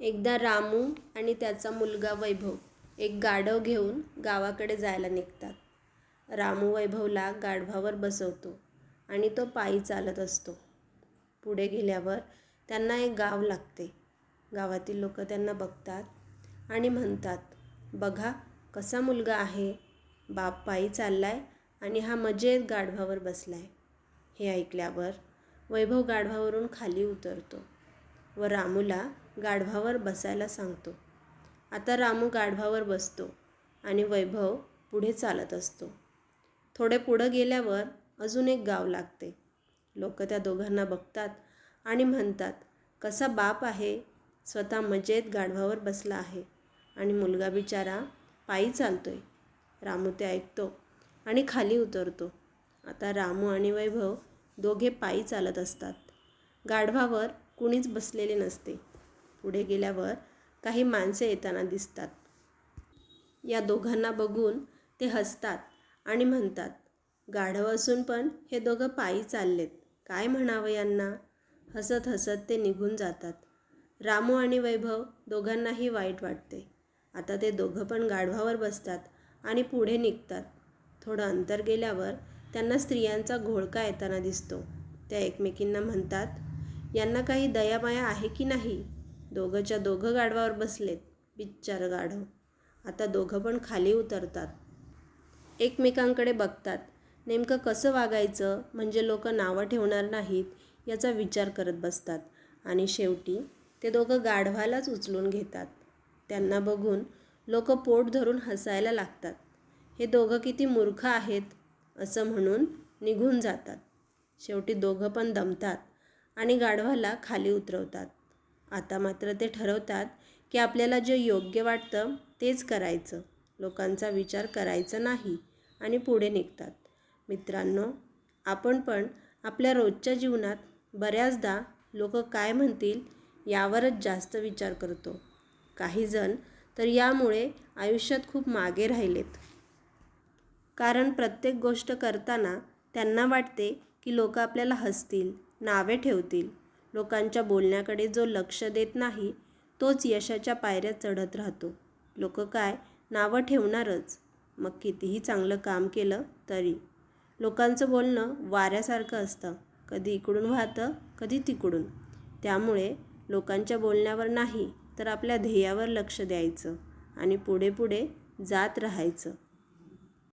एकदा रामू आणि त्याचा मुलगा वैभव एक गाढव घेऊन गावाकडे जायला निघतात. रामू वैभवला गाढवावर बसवतो आणि तो पायी चालत असतो. पुढे गेल्यावर त्यांना एक गाव लागते. गावातील लोक त्यांना बघतात आणि म्हणतात बघा कसा मुलगा आहे. बाप पायी चाललाय आणि हा मजेत गाढवावर बसलाय. हे ऐकल्यावर वैभव गाढवावरून खाली उतरतो. व रामूला गाढवावर बसायला सांगतो. आता रामू गाढवावर बसतो आणि वैभव पुढे चालत असतो. थोडे पुढं गेल्यावर अजून एक गाव लागते. लोक त्या दोघांना बघतात आणि म्हणतात कसा बाप आहे. स्वतः मजेत गाढवावर बसला आहे आणि मुलगा बिचारा पायी चालतोय. रामू ते ऐकतो आणि खाली उतरतो. आता रामू आणि वैभव दोघे पायी चालत असतात. गाढवावर कुणीच बसलेले नसते. पुढे गेल्यावर काही माणसे येताना दिसतात. या दोघांना बघून ते हसतात आणि म्हणतात गाढव असून पण हे दोघं पायी चाललेत. काय म्हणावं यांना? हसत हसत ते निघून जातात. रामू आणि वैभव दोघांनाही वाईट वाटते. आता ते दोघं पण गाढवावर बसतात आणि पुढे निघतात. थोडं अंतर गेल्यावर त्यांना स्त्रियांचा घोळका येताना दिसतो. त्या एकमेकींना म्हणतात यांना काही दयामाया आहे की नाही? दोघंच्या दोघं गाढवावर बसलेत बिच्चार गाढव. आता दोघं पण खाली उतरतात. एकमेकांकडे बघतात. नेमकं कसं वागायचं? म्हणजे लोक नावं ठेवणार नाहीत याचा विचार करत बसतात. आणि शेवटी ते दोघं गाढवालाच उचलून घेतात. त्यांना बघून लोक पोट धरून हसायला लागतात. हे दोघं किती मूर्ख आहेत असं म्हणून निघून जातात. शेवटी दोघं पण दमतात. आणि गाढवाला खाली उतरवतात. आता मात्र ते ठरवतात की आपल्याला जे योग्य वाटतं तेच करायचं. लोकांचा विचार करायचा नाही आणि पुढे निघतात. मित्रांनो आपण पण आपल्या रोजच्या जीवनात बऱ्याचदा लोक काय म्हणतील यावरच जास्त विचार करतो. काहीजण तर यामुळे आयुष्यात खूप मागे राहिलेत. कारण प्रत्येक गोष्ट करताना त्यांना वाटते की लोक आपल्याला हसतील नावे ठेवतील. लोकांच्या बोलण्याकडे जो लक्ष देत नाही तोच यशाच्या पायऱ्या चढत राहतो. लोक काय? नावं ठेवणारच. मग कितीही चांगलं काम केलं तरी. लोकांचं बोलणं वाऱ्यासारखं असतं. कधी इकडून वाहतं कधी तिकडून. त्यामुळे लोकांच्या बोलण्यावर नाही तर आपल्या ध्येयावर लक्ष द्यायचं आणि पुढे पुढे जात राहायचं.